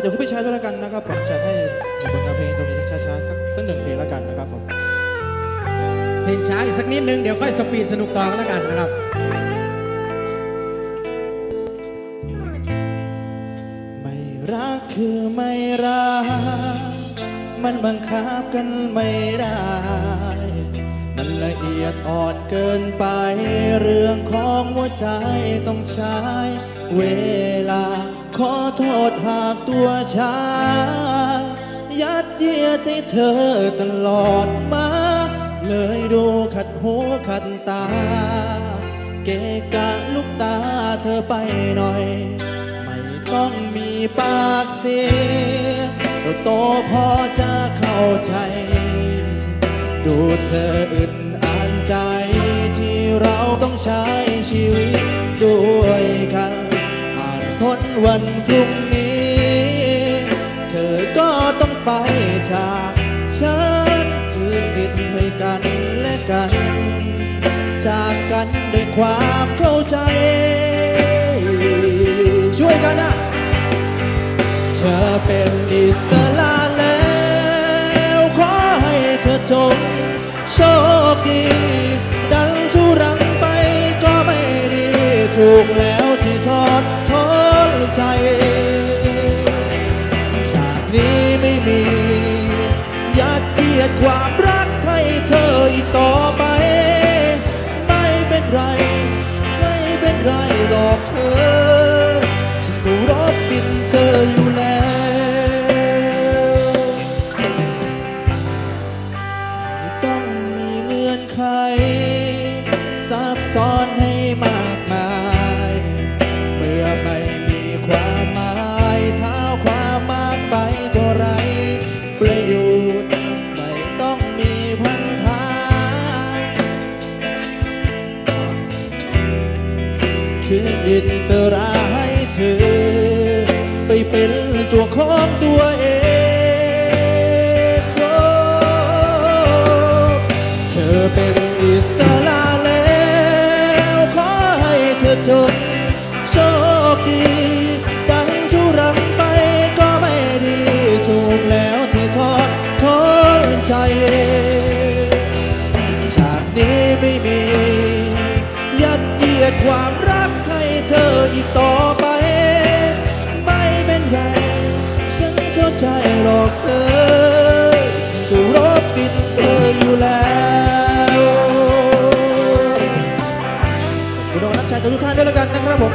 มาจากคุณพี่ชายด้วยแล้วกันนะครับผมจัดให้ผลงาเพลงตรงนี้ช้าๆสักสักหนึ่งเพลงแล้วกันนะครับผมเพลงช้าอีกสักนิดนึงเดี๋ยวค่อยสปีดสนุกต่อกันแล้วกันนะครับไม่รักคือไม่รัก มันบังคับกันไม่ได้ มันละเอียดอ่อนเกินไป เรื่องของหัวใจต้องใช้เวลา ขอโทษหากตัวช้า ยัดเยียดให้เธอตลอดมา เลยดูขัดหูขัดตา เกะกะลูกตาเธอไปหน่อย ไม่ต้องมีปากเสียงเราโตพอจะเข้าใจ ดูเธออึด วันพรุ่งนี้ เธอก็ต้องไปจากฉันคือผิดให้กันและกัน จากกันด้วยความเข้าใจ ช่วยกันนะเธอเป็นอิสระแล้ว ขอให้เธอจงโชคดี ดังทุรังไปก็ไม่ดีถูก เธอก็รบกินเธออยู่แล้วขอบคุณรับใช้ทุกท่านด้วยแล้วกันนะครับผม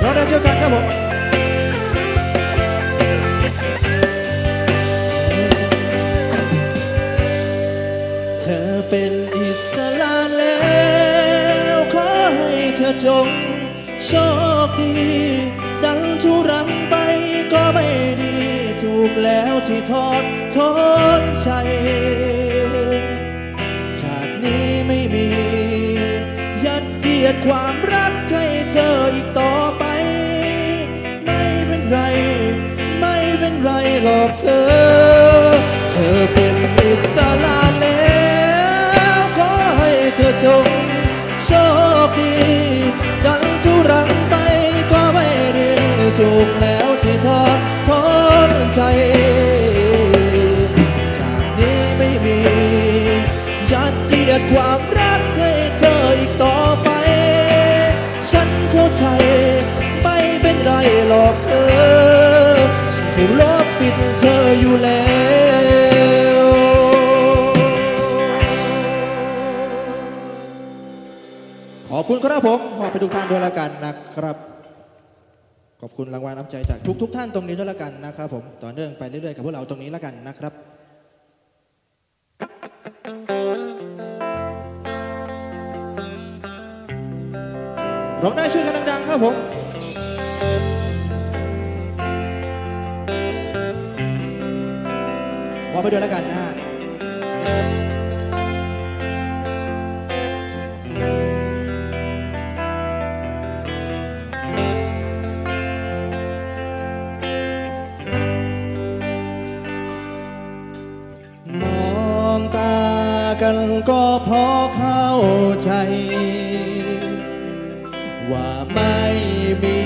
เราได้เจอกันครับผม จงโชคดี ดังทุรังไปก็ไม่ดี ถูกแล้วที่ทอดทนใจชาตินี้ไม่มี ยัดเยียดความรักให้เธออีกต่อไป ไม่เป็นไร ไม่เป็นไรหรอกเธอ หรอกเธอฉันคงลบปิดเธออยู่แล้วขอบคุณครับผมมอบไปทุกท่านด้วยแล้วกันนะครับ ขอบคุณรางวัลน้ำใจจากทุกทุกท่านตรงนี้ด้วยแล้วกันนะครับผมต่อเนื่องไปเรื่อยๆกับพวกเราตรงนี้แล้วกันนะครับร้องได้ช่วยกันดังๆครับผม อไปด้วยแล้วกันนะมองตากันก็พอเข้าใจ ว่าไม่มี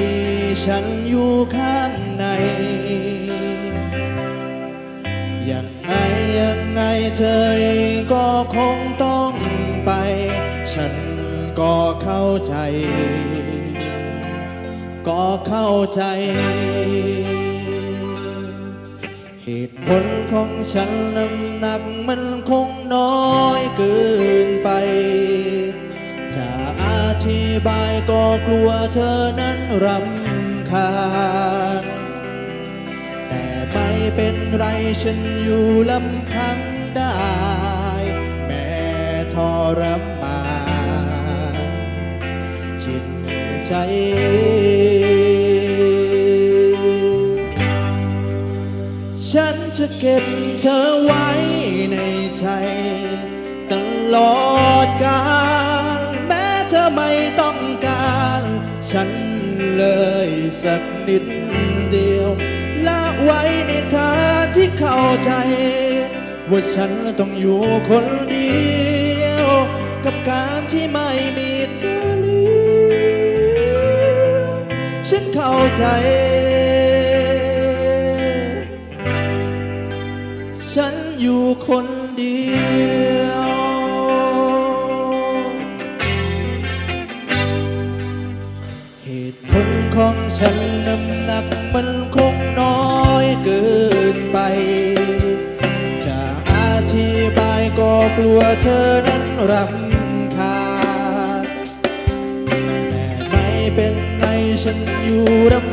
ฉันอยู่ข้าง เธอเองก็คงต้องไป ฉันก็เข้าใจ ก็เข้าใจ เหตุผลของฉันน้ำหนักมันคงน้อยเกินไป จะอธิบายก็กลัวเธอนั้นรำคาญแต่ไม่เป็นไรฉันอยู่ลำพัง ได้ แม้ทรมานชินใจฉันจะเก็บเธอไว้ในใจตลอดกาลแม้เธอไม่ต้องการ ฉันเลยสักนิดเดียวละไว้ในทางที่เข้าใจ ว่าฉันต้องอยู่คนเดียว กับการที่ไม่มีเธอเลี้ยวฉันเข้าใจ ฉันอยู่คนเดียวเหตุผลของฉันน้ำหนัก กลัวเธอนั้นรำคาญแต่ไม่เป็นไรฉันอยู่รำ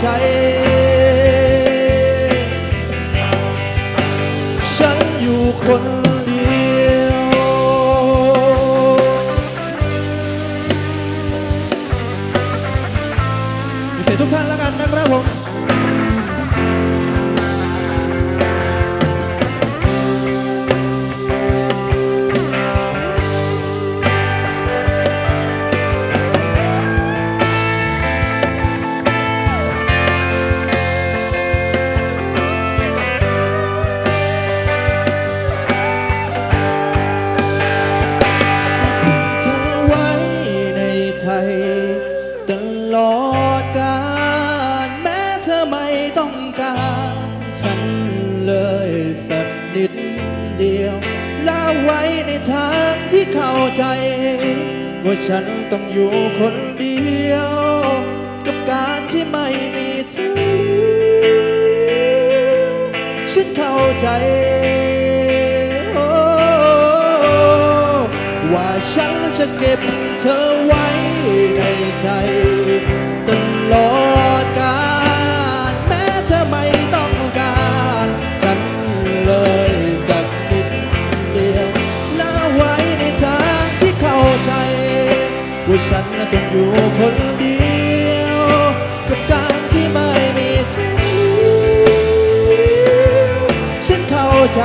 ใจ ฉันอยู่คนเดียวพิเศษทุกท่านแล้วกันนะครับผม ที่เข้าใจ ว่าฉันต้องอยู่คนเดียว กับการที่ไม่มีเธอฉันเข้าใจ ว่าฉันจะเก็บเธอไว้ในใจ ต้องอยู่คนเดียวกับการที่ไม่มีเธอฉันเข้าใจ